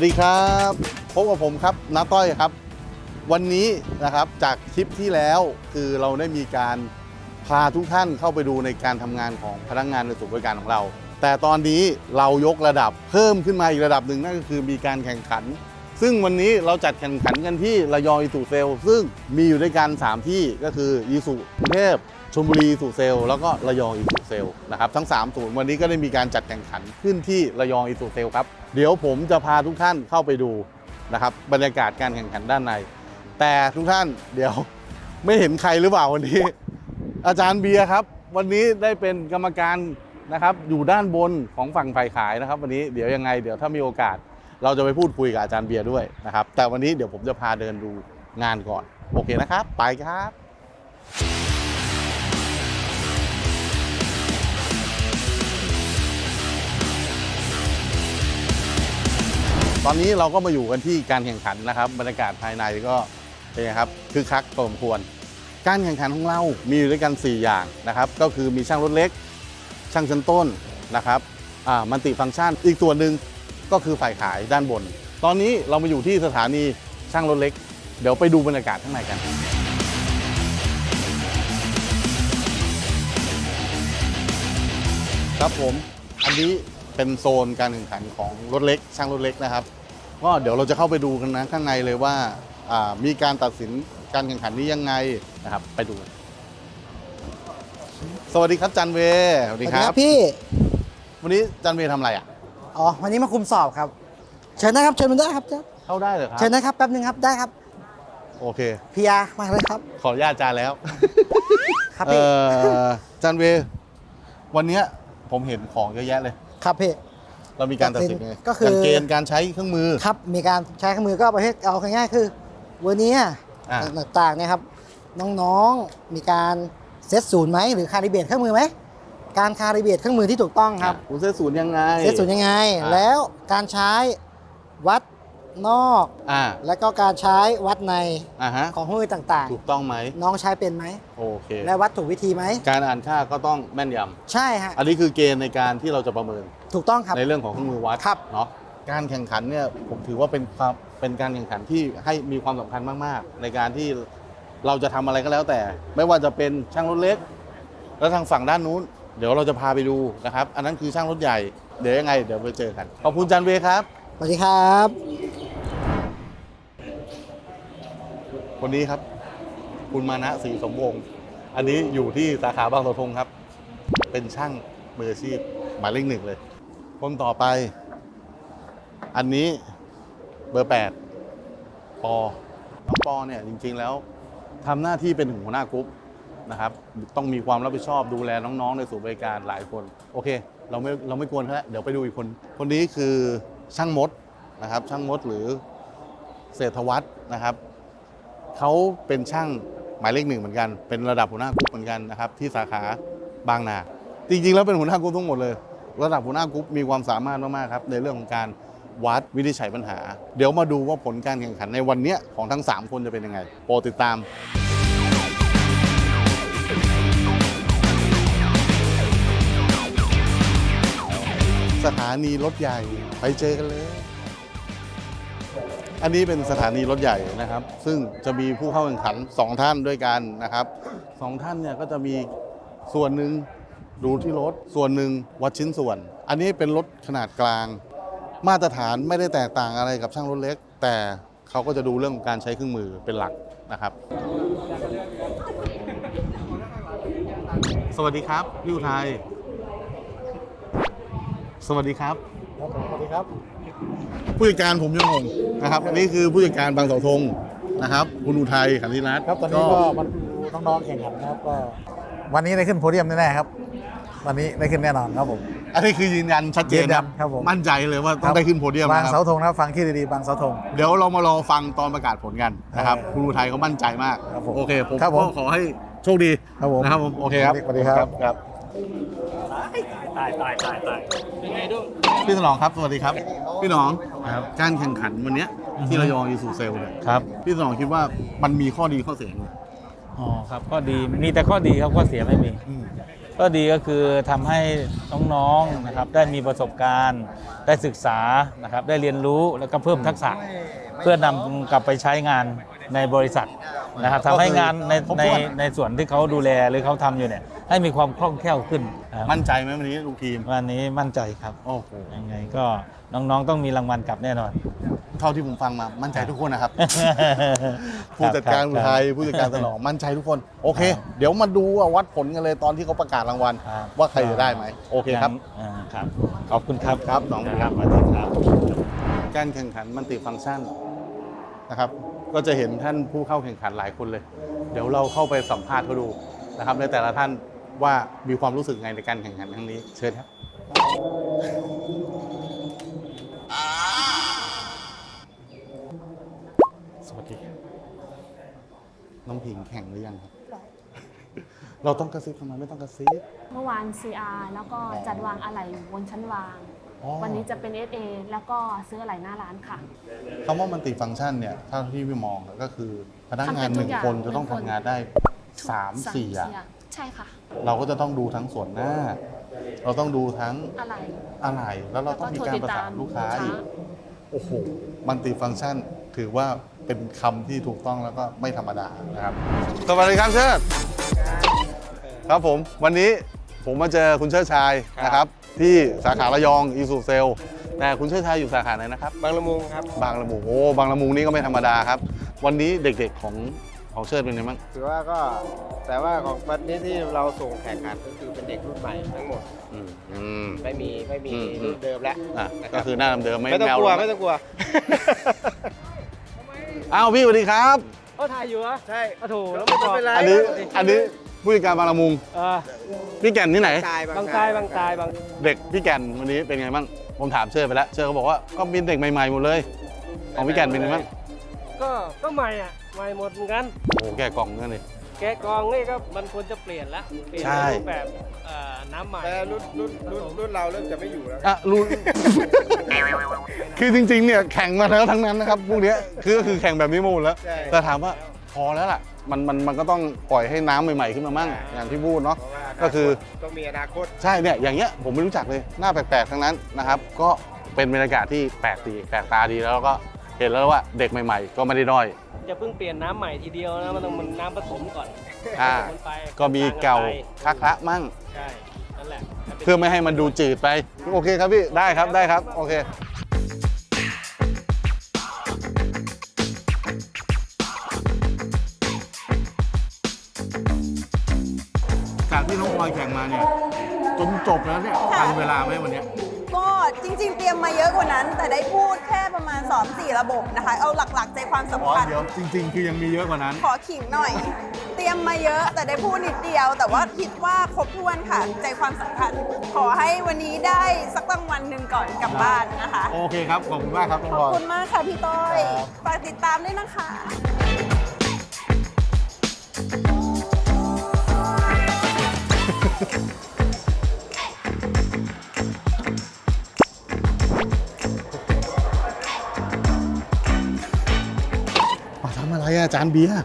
วัสดีครับพบกับผมครับน้าต้อยครับ วันนี้นะครับจากคลิปที่แล้วคือเราได้มีการพาทุกท่านเข้าไปดูในการทำงานของพนักงานในศูนย์บริการของเรา แต่ตอนนี้เรายกระดับเพิ่มขึ้นมาอีกระดับหนึ่งนั่นก็คือมีการแข่งขัน ซึ่งวันนี้เราจัดแข่งขันกันที่ระยองอีสุเซลซึ่งมีอยู่ด้วยกัน3ที่ก็คืออีสุกรุงเทพชลบุรีอีสุเซลแล้วก็ระยองอีสุเซลนะครับทั้ง3ศูนย์วันนี้ก็ได้มีการจัดแข่งขันขึ้นที่ระยองอีสุเซลครับ เดี๋ยวผมจะพาทุกท่านเข้าไปดูนะครับบรรยากาศการแข่งขันด้านใน แต่ทุกท่านเดี๋ยวไม่เห็นใครหรือเปล่าวันนี้ อาจารย์เบียร์ครับ วันนี้ได้เป็นกรรมการนะครับ อยู่ด้านบนของฝั่งฝ่ายขายนะครับ วันนี้เดี๋ยวยังไงเดี๋ยวถ้ามีโอกาส เราจะไปพูดคุยกับอาจารย์เบียร์ด้วยนะครับ แต่วันนี้เดี๋ยวผมจะพาเดินดูงานก่อน โอเคนะครับ ไปครับ ตอนนี้เราก็มาอยู่กันที่การแข่งขันนะครับบรรยากาศภายในก็เป็นไงครับคือคักพอสมควร การแข่งขันของเรา มีอยู่ด้วยกัน 4 อย่างนะครับ ก็คือมีช่างรถเล็ก ช่างชั้นต้นนะครับอ่ามันติฟังก์ชัน อีกส่วนหนึ่งก็คือฝ่ายขายด้านบน ตอนนี้เรามาอยู่ที่สถานีช่างรถเล็ก เดี๋ยวไปดูบรรยากาศข้างในกันครับผม อันนี้ เป็นโซนการแข่งขันของรถเล็ก ช่างรถเล็กนะครับ ก็เดี๋ยวเราจะเข้าไปดูกันนะข้างในเลยว่าอ่ามีการตัดสินการแข่งขันนี้ยังไงนะครับ ไปดูกันสวัสดีครับจันเวย์สวัสดีครับ พี่ วันนี้จันเวย์ทำอะไรอะ อ๋อ วันนี้มาคุมสอบครับ เชิญนะครับ เชิญมาได้ครับเชิญเข้าได้เลยครับ เชิญนะครับ แป๊บนึงครับ ได้ครับโอเค พียามาเลยครับ ขออนุญาตอาจารย์แล้ว ครับเอ่พี่อจันเวย์วันเนี้ยผมเห็นของเยอะแยะเลย ครับพี่ เรามีการตัดสินไงก็คือ การเกณฑ์การใช้เครื่องมือ ครับมีการใช้เครื่องมือก็ประเภทเอาง่ายๆคือวันนี้อ่า ต่างๆเนี่ยครับน้องๆมีการเซตศูนย์ไหมหรือคาลิเบรตเครื่องมือไหมการคาลิเบรตเครื่องมือที่ถูกต้องครับ อะคุณเซตศูนย์ยังไง เซตศูนย์ยังไง อ่า แล้วการใช้วัด นอก อ่าและก็การใช้วัดในอ่าฮะของเครื่องมือต่างถูกต้องไหมๆ น้องใช้เป็นไหม โอเค และวัดถูกวิธีไหม การอ่านค่าก็ต้องแม่นยใช่ฮะำอันนี้คือเกณฑ์ในการที่เราจะประเมินถูกต้องครับ ในเรื่องของเครื่องมือวัดครับ เนาะการแข่งขันเนี่ยผมถือว่าเป็นความเป็นการแข่งขันที่ให้มีความสำคัญมากๆ ในการที่เราจะทำอะไรก็แล้วแต่ ไม่ว่าจะเป็นช่างรถเล็ก แล้วทางฝั่งด้านนู้น เดี๋ยวเราจะพาไปดูนะครับ อันนั้นคือช่างรถใหญ่ เดี๋ยวยังไง เดี๋ยวไปเจอกันขอบคุณจันเวย์ครับ สวัสดีครับ คนนี้ครับ คุณมานะศรีสมวงศ์อันนี้อยู่ที่สาขาบางสาธงครับ เป็นช่างมืออาชีพหมายเลขหนึ่งเลย คนต่อไป อันนี้เบอร์แปดปอน้องปอเนี่ยจริง ๆแล้วทำหน้าที่เป็นหัวหน้ากรุ๊ปนะครับ ต้องมีความรับผิดชอบดูแลน้องๆ ในศูนย์บริการหลายคน โอเค เราไม่เราไม่กวนเขาแล้วเดี๋ยวไปดูอีกคน คนนี้คือช่างมดนะครับ ช่างมดหรือเศรษฐวัฒน์นะครับ เขาเป็นช่างหมายเลขหนึ่งเหมือนกัน เป็นระดับหัวหน้ากรุ๊ปเหมือนกันนะครับที่สาขาบางนา จริงๆ แล้วเป็นหัวหน้ากรุ๊ปทั้งหมดเลย ระดับหัวหน้ากรุ๊ปมีความสามารถมากๆครับในเรื่องของการวัดวินิจฉัยปัญหา เดี๋ยวมาดูว่าผลการแข่งขันในวันนี้ของทั้ง 3 คนจะเป็นยังไงโปรดติดตามสถานีรถใหญ่ไปเจอกันเลย อันนี้เป็นสถานีรถใหญ่นะครับ ซึ่งจะมีผู้เข้าแข่งขัน 2 ท่านด้วยกันนะครับสองท่านเนี่ยก็จะมีส่วนหนึ่งดูที่รถ ส่วนหนึ่งวัดชิ้นส่วน อันนี้เป็นรถขนาดกลาง มาตรฐานไม่ได้แตกต่างอะไรกับช่างรถเล็ก แต่เขาก็จะดูเรื่องของการใช้เครื่องมือเป็นหลักนะครับ สวัสดีครับพี่อุทัยสวัสดีครับ สวัสดีครับ ผู้จัดการผมยังงงนะครับนี่คือผู้จัดการบางเสาธงนะครับ คุณอุทัยขันธิรัตน์ครับตอนนี้ก็มาดูน้องๆแข่งขันนะครับก็ วันนี้ได้ขึ้นโพเดียมแน่ๆครับ วันนี้ได้ขึ้นแน่นอนครับผม อันนี้คือยืนยันชัดเจนยืนยันครับผม มั่นใจเลยว่าต้องได้ขึ้นโพเดียมบางนะคเสารับธงนะครับฟังที่ดีๆบางเสาธง เดี๋ยวเรามารอฟังตอนประกาศผลกันนะครับเออคุณอุทัยเขามั่นใจมากครับผมโอเคผมครับผมก็ขอให้โชคดีครับผมนะครับผมโอเคครับสวัสดีครับ ครับ พี่สนองครับ สวัสดีครับ พี่หนองครับ การแข่งขันวันเนี้ยที่ระยองยูสูเซลเนี่ยครับ พี่สนองคิดว่ามันมีข้อดีข้อเสียไงอ๋อครับก็ดีมีแต่ข้อดีครับข้อเสียไม่มี อืม ก็ดีก็คือทำให้น้องๆนะครับได้มีประสบการณ์ ได้ศึกษานะครับได้เรียนรู้แล้วก็เพิ่มทักษะ เพื่อนำกลับไปใช้งาน ในบริษัทนะครับทำให้งานในครบในถ้วนในส่วนที่เขาดูแลหรือเขาทำอยู่เนี่ยให้มีความคล่องแคล่วขึ้นนะครับมั่นใจไหมวันนี้ลูกทีมวันนี้มั่นใจครับโอ้โหยังไงก็น้องๆต้องมีรางวัลกลับแน่นอน เท่าที่ผมฟังมามั่นใจทุกคนนะครับ ผู้จัดการอุทัยผู้จัดการสนองมั่นใจทุกคน โอเคครับเดี๋ยวมาดูว่าวัดผลกันเลยตอนที่เขาประกาศรางวัลครับว่าใครจะได้ไหมโอเคครับอ่าครับ ขอบคุณครับครับน้องครับสวัสดีครับ การแข่งขันมันติฟังก์ชันนะครับ ก็จะเห็นท่านผู้เข้าแข่งขันหลายคนเลย เดี๋ยวเราเข้าไปสัมภาษณ์เขาดูนะครับในแต่ละท่านว่ามีความรู้สึกไงในการแข่งขันครั้งนี้เชิญครับ สวัสดีครับน้องผิงแข่งหรือยังครับ เราต้องกระซิบทำไมไม่ต้องกระซิบ เมื่อวาน CR แล้วก็จัดวางอะไหล่บนชั้นวางอ๋อ วันนี้จะเป็น SA แล้วก็ซื้ออะไหล่หน้าร้านค่ะ คำว่ามันติฟังก์ชันเนี่ยถ้าที่พี่มองก็คือพนักงานทำเป็นหทุนึ่กงอย่างคนจะต้องหนึ่งคนทำงานได้สามสี่อย่างใช่ค่ะ เราก็จะต้องดูทั้งส่วนหน้า เราต้องดูทั้งอะไหล่อะไรแล้วเราต้องมีการประสานลูกค้าอีก โอ้โห มันติฟังก์ชันถือว่าเป็นคำที่ถูกต้องแล้วก็ไม่ธรรมดานะครับ สวัสดีครับเชิด ครับผม วันนี้ผมมาเจอคุณเชิดชายนะครับ ที่สาขาระยองอีซูเซลแต่คุณเชิดชายอยู่สาขาไหนนะครับ บางละมุงครับ บางละมุงโอ้บางละมุงนี่ก็ไม่ธรรมดาครับ วันนี้เด็กๆของของเชิดเป็นไงบ้างถือว่าก็แต่ว่าของวันนี้ที่เราส่งแข่งขันก็คือเป็นเด็กรุ่นใหม่ทั้งหมด อืมอืม ไม่มีไม่มีอืม รุ่นเดิมแล้วอะนะรับก็คือหน้าเดิมๆไม่ไม่ต้องแนวกลัวลไม่ต้องกลัวอ้าวพี่สวัสดีครับเขาถ่ายอยู่เหรอใช่ โอ้โถแล้วไม่บอกเป็นไรอันนี้อันนี้ ผู้จัดการบางละมุง เออพี่แก่นที่ไหน ตายบางตายบางตายบางเด็กพี่แก่นวันนี้เป็นไงบ้าง ผมถามเชิดไปแล้ว เชิดเขาบอกว่าก็มีเด็กใหม่ๆหมดเลย ของพี่แก่นเป็นไงบ้าง ก็ก็ใหม่อะใหม่หมดเหมือนกัน โอ้โหแก่กล่องนั่นเลย แกะกองนี่ก็มันควรจะเปลี่ยนละเปลี่ยนใช่ในรูปแบบเอ่อน้ำใหม่แต่รุ่นรุ่นรุ่นรุ่นเราเริ่มจะไม่อยู่แล้ว อะรู้ คือจริงๆเนี่ยแข่งมาแล้วทั้งนั้นนะครับพวกเนี้ยคือก็คือแข่งแบบนี้มาหมดแล้ว ใช่ แต่ถามว่าพอแล้วล่ะ มันมันมันก็ต้องปล่อยให้น้ำใหม่ๆขึ้นมามั่งอย่างที่พูดเนาะเพราะว่าก็คือ ต้องมีอนาคตใช่เนี่ยอย่างเงี้ยผมไม่รู้จักเลยหน้าแปลกๆทั้งนั้นนะครับก็เป็นบรรยากาศที่แปลกดีแปลกตาดีแล้วก็เห็นแล้วว่าเด็กใหม่ ๆ ก็ไม่ได้ด้อย จะเพิ่งเปลี่ยนน้ำใหม่ทีเดียวนะมันต้องมันน้ำผสมก่อนอ่า ผสมไปก็มีเก่าไปคักละมั่ง ใช่นั่นแหละ เพื่อไม่ให้มันดูจืดไป โอเคครับพี่ได้ครับได้ครับโอเค องพลอยแข่งมาเนี่ยจนจบแล้วเนี่ยทันเวลาไหมวันเนี้ยก็จริง ๆ เตรียมมาเยอะกว่านั้น แต่ได้พูดแค่ประมาณ2-4ระบบนะคะ เอาหลักๆ ใจความอ๋อสำคัญ เดี๋ยวจริง ๆ คือยังมีเยอะกว่านั้น ขอขิงหน่อย เตรียมมาเยอะแต่ได้พูดนิดเดียว แต่ว่าคิดว่าครบถ้วนค่ะ ใจความสำคัญ ขอให้วันนี้ได้สักรางวัลหนึ่งก่อนกลับบ้านนะคะ โอเคครับ ขอบคุณมากครับน้องขพอบลอยคุณมากค่ะพี่ต้อยครับฝากติดตามด้วยนะคะ มาทำอะไรอะอาจารย์เบียร์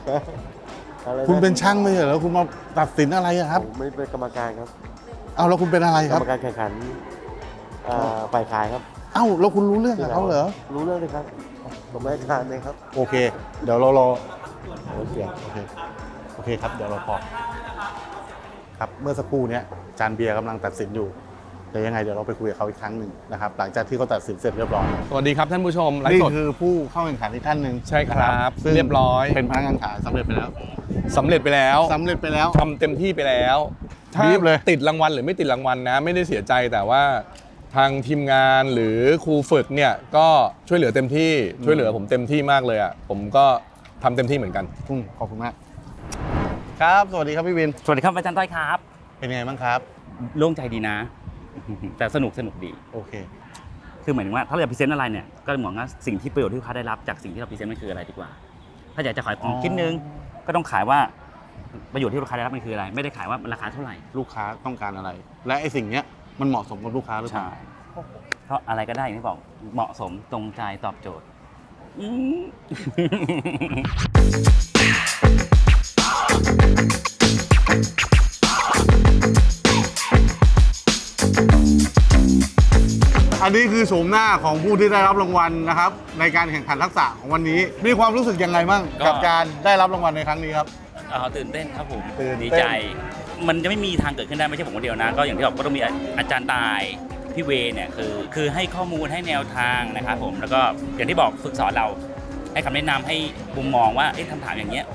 คุณเป็นช่างไม่ใช่เหรอคุณมาตัดสินอะไรอะครับ ผมไม่เป็นกรรมการครับ เอาแล้วคุณเป็นอะไรกครรับ รมการแข่งขันเอ่อฝ่ายขายครับเอ้าแล้วคุณรู้เรื่องกับเขาเหรอ รู้เรื่องเลยครับ ผมได้ทานเลยครับโอเค เดี๋ยวเรารอ โอเคโอเค โอเคครับ เดี๋ยวเราพอ ครับเมื่อสักครู่เนี้ยจานเบียร์กำลังตัดสินอยู่เดี๋ยวยังไงเดี๋ยวเราไปคุยกับเขาอีกครั้งหนึ่งนะครับหลังจากที่เขาตัดสินเสร็จเรียบร้อยสวัสดีครับท่านผู้ชมไลฟ์นี่สดคือผู้เข้าแข่งขันอีกท่านหนึ่งใช่ครับนะซึ่งเรียบร้อยเป็นพนักงานขายสำเร็จไปแล้วสำเร็จไปแล้วสำเร็จไปแล้ว ทำเต็มที่ไปแล้วถ้ารีบเลย ติดรางวัลหรือไม่ติดรางวัลนะ ไม่ได้เสียใจแต่ว่าทางทีมงานหรือครูฝึกเนี่ยก็ช่วยเหลือเต็มที่ช่วยเหลือผมเต็มที่มากเลยอะผมก็ทำเต็มที่เหมือนกัน อืมขอบคุณมาก ครับ สวัสดีครับพี่วิน สวัสดีครับอาจารย์ต้อยครับ เป็นไงบ้างครับ โล่งใจดีนะ แต่สนุกสนุกดี โอเค คือหมายถึงว่าถ้าเราจะพรีเซนต์อะไรเนี่ย ก็เหมือนว่าสิ่งที่ประโยชน์ที่ลูกค้าได้รับจากสิ่งที่เราพรีเซนต์มันคืออะไรดีกว่า ถ้าอยากจะขายของอ๋อคิดนึง ก็ต้องขายว่าประโยชน์ที่ลูกค้าได้รับมันคืออะไร ไม่ได้ขายว่ามันราคาเท่าไหร่ ลูกค้าต้องการอะไร และไอ้สิ่งเนี้ยมันเหมาะสมกับลูกค้าหรือเปใช่ล่าเพราะอะไรก็ได้อย่างที่บอก เหมาะสมตรงใจตอบโจทย์ นี้คือโฉมหน้าของผู้ที่ได้รับรางวัลนะครับ ในการแข่งขันทักษะของวันนี้ มีความรู้สึกยังไงบ้างก็ กับการได้รับรางวัลในครั้งนี้ครับเอ่อตื่นเต้นครับผมตื่นเต้น ดีใจ มันจะไม่มีทางเกิดขึ้นได้ไม่ใช่ผมคนเดียวนะ ก็อย่างที่บอกก็ต้องมีอาอาจารย์ตายพี่เวเนี่ยคือ คือให้ข้อมูลให้แนวทางนะครับผมแล้วก็อย่างที่บอกฝึกสอนเรา ให้คำแนะนำให้มุมมองว่าเอ๊ะคำถามอย่างเงี้ย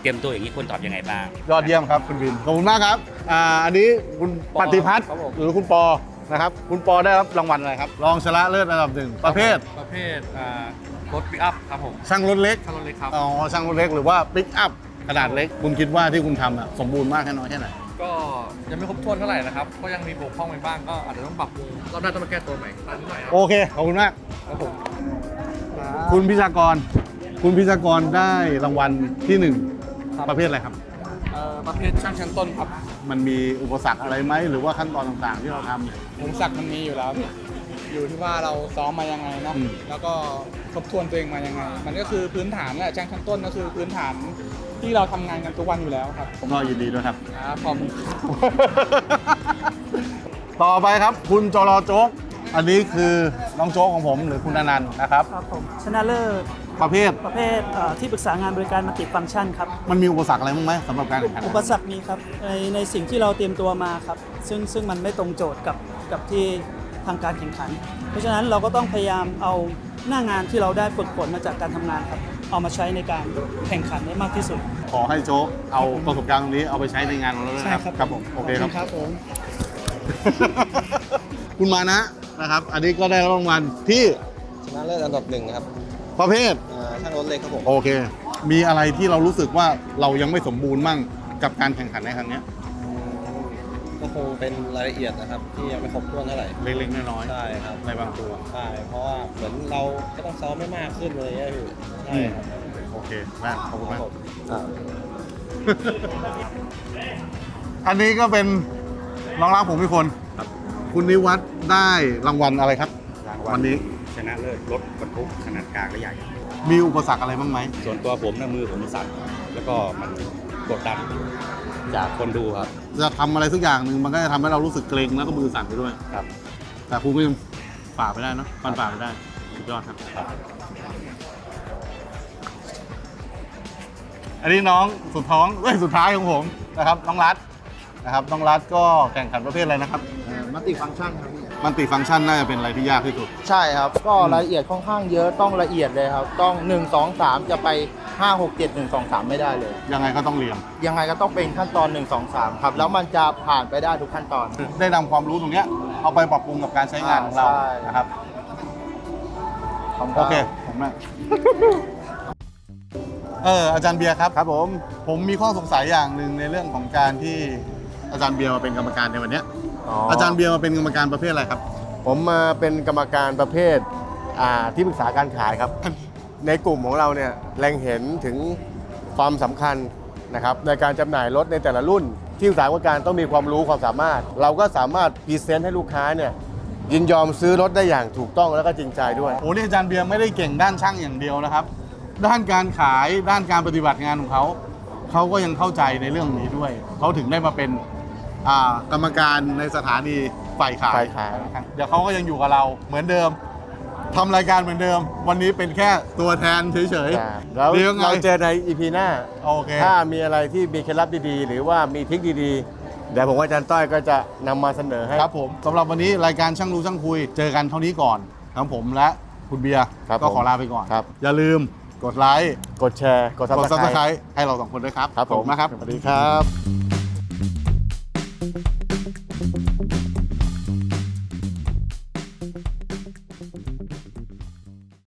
เตรียมตัวอย่างนี้ควรตอบยังไงบ้าง ยอดเยี่ยมครับคุณวิน ขอบคุณมากครับ อ่า อันนี้คุณปฏิพัฒน์ครับผม หรือคุณปอ นะครับ คุณปอได้รับรางวัลอะไรครับ รองชนะเลิศอันดับหนึ่งประเภทประเภทรถปิกอัพครับผมช่างรถเล็กขับรถเล็กครับ อ๋อช่างรถเล็กหรือว่าปิกอัพขนาดเล็ก คุณคิดว่าที่คุณทำอะสมบูรณ์มากแค่น้อยแค่ไหน ก็ยังไม่ครบถ้วนเท่าไหร่นะครับ ก็ยังมีบกพร่องไปบ้างก็อาจจะต้องปรับปรุงรอบหน้าต้องมาแก้ตัวใหม่ตามนิดหน่อยครับโอเค ขอบคุณมาก ครับผม คุณพิชากร คุณพิชากรได้รางวัลที่หนึ่งครับ ประเภทอะไรครับ เอ่อประเภทช่างชั้นต้นครับ มันมีอุปสรรคอะไรไหมหรือว่าขั้นตอนต่างๆ ที่เราทำเนี่ยผมศักดิ์มันมีอยู่แล้วพี่อยู่ที่ว่าเราซ้อมมายังไงเนาะ อืม แล้วก็ทบทวนตัวเองมายังไง มันก็คือพื้นฐานแหละช่างชั้นต้นก็คือพื้นฐานที่เราทำงานกันทุกวันอยู่แล้วครับผมก็ยินดีด้วยครับ ครับขอบคุณต่อไปครับคุณจรโจ๊ก อันนี้คือน้องโจ๊กของผมหรือคุณอนันต์นะครับ ครับผมชนะเลิศ ประเภท ประเภทเอ่อที่ปรึกษางานบริการมัลติฟังก์ชันครับ มันมีอุปสรรคอะไรบ้างไหมสำหรับการแข่งขันอุปสรรคมีครับในในสิ่งที่เราเตรียมตัวมาครับ ซึ่งซึ่งมันไม่ตรงโจทย์กับกับที่ทางการแข่งขัน เพราะฉะนั้นเราก็ต้องพยายามเอาหน้างานที่เราได้ฝึกฝนมาจากการทำงานครับเอามาใช้ในการแข่งขันได้มากที่สุด ขอให้โจ๊กเอาประสบการณ์ตรงนี้เอาไปใช้ในงานของเราด้วยนะครับครับผมโอเคครับ ครับผม คุณมานะนะครับ อันนี้ก็ได้รับรางวัลที่ชนะเลิศอันดับหนึ่งครับ ประเภทอ่าช่างรถเล็กครับผม โอเค มีอะไรที่เรารู้สึกว่าเรายังไม่สมบูรณ์มั่งกับการแข่งขันในครั้งเนี้ยก็คงเป็นรายละเอียดนะครับ ที่ยังไม่ครบถ้วนเท่าไหร่ เล็กๆน้อยใช่ครับ ๆในบางตัว ใช่ เพราะว่าเหมือนเราก็ต้องซ้อมไม่มากขึ้นเลยอะพี่ใช่ครับโอเคมากขอบคุณมากอ่า อันนี้ก็เป็นน้องรักผมอีกคนคุณนิวัฒน์ได้รางวัลอะไรครับวันนี้ชนะเลิศ รถบรรทุกขนาดกลางและใหญ่ มีอุปสรรคอะไรบ้างไหม ส่วนตัวผมนะมือผมสั่นแล้วก็มันกดดันจากคนดูครับ จะทำอะไรสักอย่างหนึ่งมันก็จะทำให้เรารู้สึกเกรงแล้วก็มือสั่นไปด้วย ครับ แต่คุณก็ยังฝ่าไปได้เนอะฟันฝ่าไปได้สุดยอดครับอันนี้น้องสุดท้องเอ้ยสุดท้ายของผมนะครับ น้องรัฐนะครับ น้องรัฐก็แข่งขันประเภทอะไรนะครับ มัลติฟังก์ชันครับพี่ มันติฟังก์ชันน่าจะเป็นอะไรที่ยากที่สุด ใช่ครับ ก็รายละเอียดค่อนข้างเยอะต้องละเอียดเลยครับ ต้อง 1 2 3 จะไป 5 6 7 1 2 3 ไม่ได้เลย ยังไงก็ต้องเรียนยังไงก็ต้องเป็นขั้นตอน 1 2 3 ครับ แล้วมันจะผ่านไปได้ทุกขั้นตอน ได้นำความรู้ตรงเนี้ยเอาไปปรับปรุงกับการใช้งานของเราใช่ นะครับขอบณโอเค ผมนะ เอออาจารย์เบียร์ครับครับผม ผมมีข้อสงสัยอย่างหนึ่งในเรื่องของการที่อาจารย์เบียร์มาเป็นกรรมการในวันเนี้ย อาจารย์เบียร์มาเป็นกรรมการประเภทอะไรครับ ผมมาเป็นกรรมการประเภทอ่าที่ปรึกษาการขายครับ ในกลุ่มของเราเนี่ยแรงเห็นถึงความสำคัญนะครับในการจำหน่ายรถในแต่ละรุ่น ที่ปรึกษาการต้องมีความรู้ความสามารถ เราก็สามารถพรีเซนต์ให้ลูกค้าเนี่ยยินยอมซื้อรถได้อย่างถูกต้องแล้วก็จริงใจด้วย โอ้นี่อาจารย์เบียร์ไม่ได้เก่งด้านช่างอย่างเดียวนะครับ ด้านการขายด้านการปฏิบัติงานของเขา เขาก็ยังเข้าใจในเรื่องนี้ด้วย เขาถึงได้มาเป็น อ่ากรรมการในสถานีฝ่ายขายฝ่ายขายนะครับเดี๋ยวเขาก็ยังอยู่กับเราเหมือนเดิมทำรายการเหมือนเดิม วันนี้เป็นแค่ตัวแทนเฉยแล้วเดี๋ยวไงเราเจอใน EP หน้า โอเค ถ้ามีอะไรที่มีเคล็ดลับดีๆ หรือว่ามีทริคดีๆ เดี๋ยวผมว่าอาจารย์ต้อยก็จะนำมาเสนอให้ ครับผมสำหรับวันนี้รายการช่างรู้ช่างคุย เจอกันเท่านี้ก่อนทั้งผมและคุณเบียร์ครับก็ผมขอลาไปก่อน ครับ อย่าลืมกดไลค์กดแชร์ กดกดซับสไคร subscribe ต์ให้เราสองคนด้วยครับครับขอบผมคุณนะครับ สวัสดีครับ